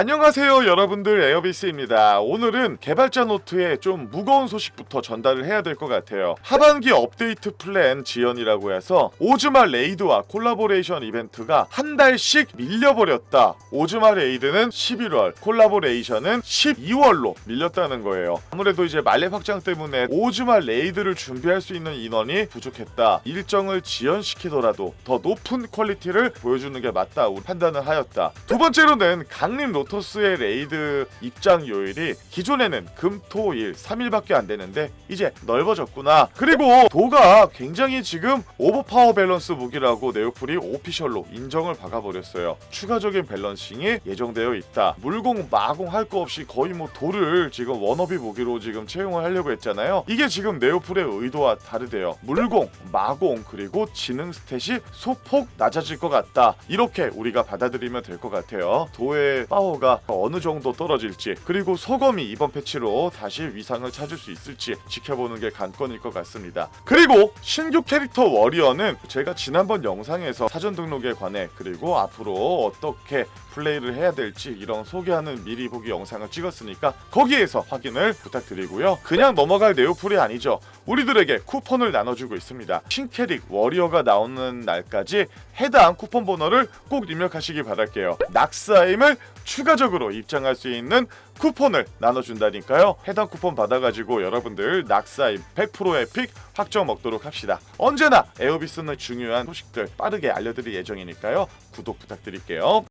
안녕하세요 여러분들. 에어비스입니다. 오늘은 개발자 노트에 좀 무거운 소식부터 전달을 해야 될 것 같아요. 하반기 업데이트 플랜 지연이라고 해서 오즈마 레이드와 콜라보레이션 이벤트가 한 달씩 밀려버렸다. 오즈마 레이드는 11월 콜라보레이션은 12월로 밀렸다는 거예요. 아무래도 이제 말렙 확장 때문에 오즈마 레이드를 준비할 수 있는 인원이 부족했다. 일정을 지연시키더라도 더 높은 퀄리티를 보여주는 게 맞다 판단을 하였다. 두 번째로는 강림 로터스의 레이드 입장 요일이 기존에는 금, 토, 일 3일밖에 안 되는데 이제 넓어졌구나. 그리고 도가 굉장히 지금 오버파워 밸런스 무기라고 네오플이 오피셜로 인정을 박아버렸어요. 추가적인 밸런싱이 예정되어 있다. 물공, 마공 할 거 없이 거의 뭐 도를 지금 워너비 무기로 지금 채용을 하려고 했잖아요. 이게 지금 네오플의 의도와 다르대요. 물공, 마공 그리고 지능 스탯이 소폭 낮아질 것 같다. 이렇게 우리가 받아들이면 될 것 같아요. 도의 파워 가 어느 정도 떨어질지 그리고 소검이 이번 패치로 다시 위상을 찾을 수 있을지 지켜보는 게 관건일 것 같습니다. 그리고 신규 캐릭터 워리어는 제가 지난번 영상에서 사전 등록에 관해 그리고 앞으로 어떻게 플레이를 해야 될지 이런 소개하는 미리 보기 영상을 찍었으니까 거기에서 확인을 부탁드리고요. 그냥 넘어갈 네오플이 아니죠. 우리들에게 쿠폰을 나눠주고 있습니다. 신캐릭 워리어가 나오는 날까지 해당 쿠폰 번호를 꼭 입력하시기 바랄게요. 낙사임을 추 가적으로 입장할 수 있는 쿠폰을 나눠준다니까요. 해당 쿠폰 받아가지고 여러분들 낙사임 100%의 픽 확정 먹도록 합시다. 언제나 에어비스는 중요한 소식들 빠르게 알려드릴 예정이니까요. 구독 부탁드릴게요.